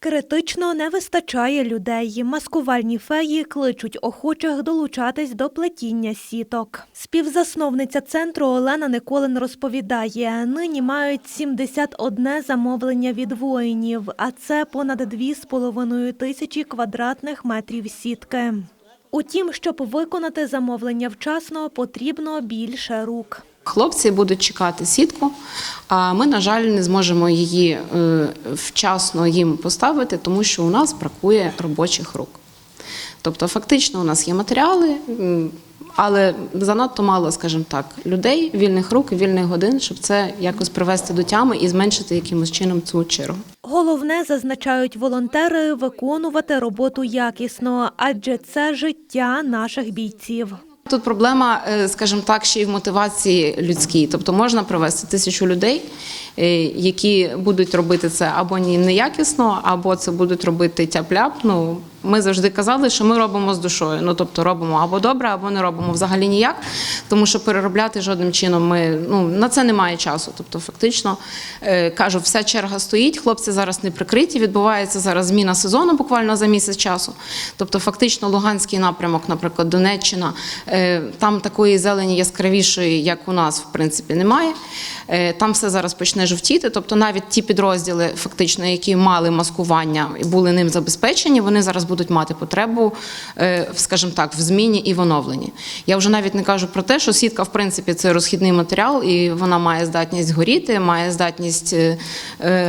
Критично не вистачає людей. Маскувальні феї кличуть охочих долучатись до плетіння сіток. Співзасновниця центру Олена Николин розповідає, нині мають 71 замовлення від воїнів, а це понад 2,5 тисячі квадратних метрів сітки. Утім, щоб виконати замовлення вчасно, потрібно більше рук. Хлопці будуть чекати сітку, а ми, на жаль, не зможемо її е, вчасно їм поставити, тому що у нас бракує робочих рук. Тобто, фактично, у нас є матеріали, але занадто мало, скажімо так, людей, вільних рук, вільних годин, щоб це якось привести до тями і зменшити якимось чином цю чергу. Головне, зазначають волонтери, виконувати роботу якісно, адже це життя наших бійців. Тут проблема, е, скажімо так, ще й в мотивації людській. Тобто можна привести тисячу людей, е, які будуть робити це або ні неякісно, або це будуть робити тяп-ляп. Ну ми завжди казали, що ми робимо з душою. Ну тобто робимо або добре, або не робимо взагалі ніяк, тому що переробляти жодним чином ми ну на це немає часу. Тобто, фактично е, кажу, вся черга стоїть. Хлопці зараз не прикриті. Відбувається зараз зміна сезону буквально за місяць часу. Тобто, фактично, Луганський напрямок, наприклад, Донеччина, е, там такої зелені яскравішої, як у нас, в принципі, немає. Е, Там все зараз почне жовтіти. Тобто, навіть ті підрозділи, фактично, які мали маскування і були ним забезпечені, вони зараз будуть мати потребу, е, скажімо так, в зміні і в оновленні. Я вже навіть не кажу про те, що сітка, в принципі, це розхідний матеріал, і вона має здатність горіти, має здатність е,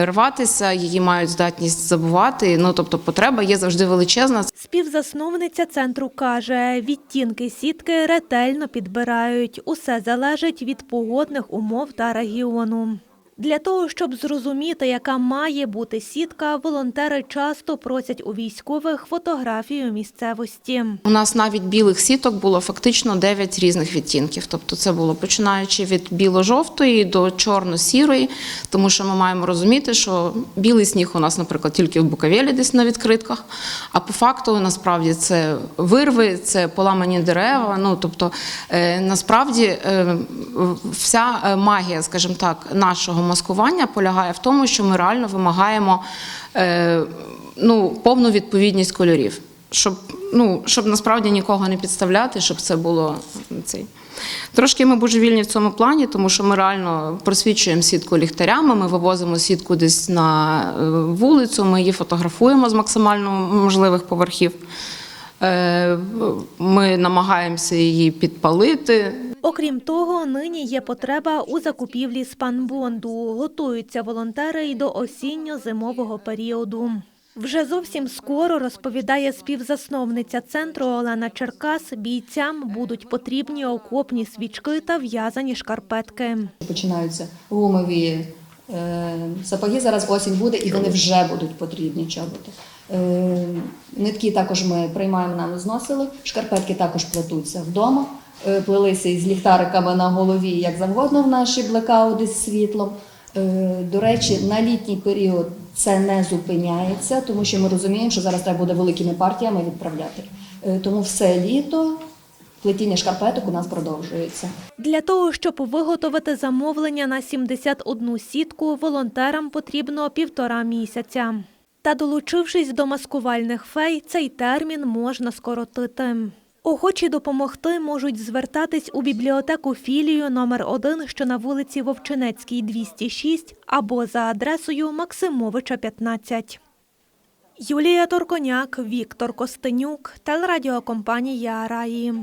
рватися, її мають здатність забувати. Ну тобто, потреба є завжди величезна. Співзасновниця центру каже, відтінки сітки ретельно підбирають. Усе залежить від погодних умов та регіону регіону. Для того, щоб зрозуміти, яка має бути сітка, волонтери часто просять у військових фотографію місцевості. У нас навіть білих сіток було фактично 9 різних відтінків. Тобто це було починаючи від біло-жовтої до чорно-сірої, тому що ми маємо розуміти, що білий сніг у нас, наприклад, тільки в Буковелі десь на відкритках. А по факту насправді це вирви, це поламані дерева. Ну тобто, е, насправді е, вся е, магія, скажімо так, нашого маскування полягає в тому, що ми реально вимагаємо е, ну, повну відповідність кольорів. Щоб, ну, щоб насправді нікого не підставляти, щоб це було цей. Трошки ми божевільні в цьому плані, тому що ми реально просвічуємо сітку ліхтарями, ми вивозимо сітку десь на е, вулицю, ми її фотографуємо з максимально можливих поверхів. Е, Ми намагаємося її підпалити. Окрім того, нині є потреба у закупівлі спанбонду. Готуються волонтери й до осінньо-зимового періоду. Вже зовсім скоро, розповідає співзасновниця центру Олена Черкас, бійцям будуть потрібні окопні свічки та в'язані шкарпетки. Починаються гумові е, сапоги. Зараз осінь буде, і вони вже будуть потрібні чоботи. Е, нитки також ми приймаємо, нам зносили. Шкарпетки також плетуться вдома. Е, плелися із ліхтариками на голові, як завгодно в наші блекаути з світлом. Е, До речі, на літній період це не зупиняється, тому що ми розуміємо, що зараз треба буде великими партіями відправляти. Е, Тому все літо плетіння шкарпеток у нас продовжується. Для того, щоб виготовити замовлення на 71 сітку, волонтерам потрібно півтора місяця. Та долучившись до маскувальних фей, цей термін можна скоротити. Охочі допомогти можуть звертатись у бібліотеку філію номер 1 що на вулиці Вовчинецькій, 206, або за адресою Максимовича, 15. Юлія Торконяк, Віктор Костенюк, телерадіокомпанія Раї.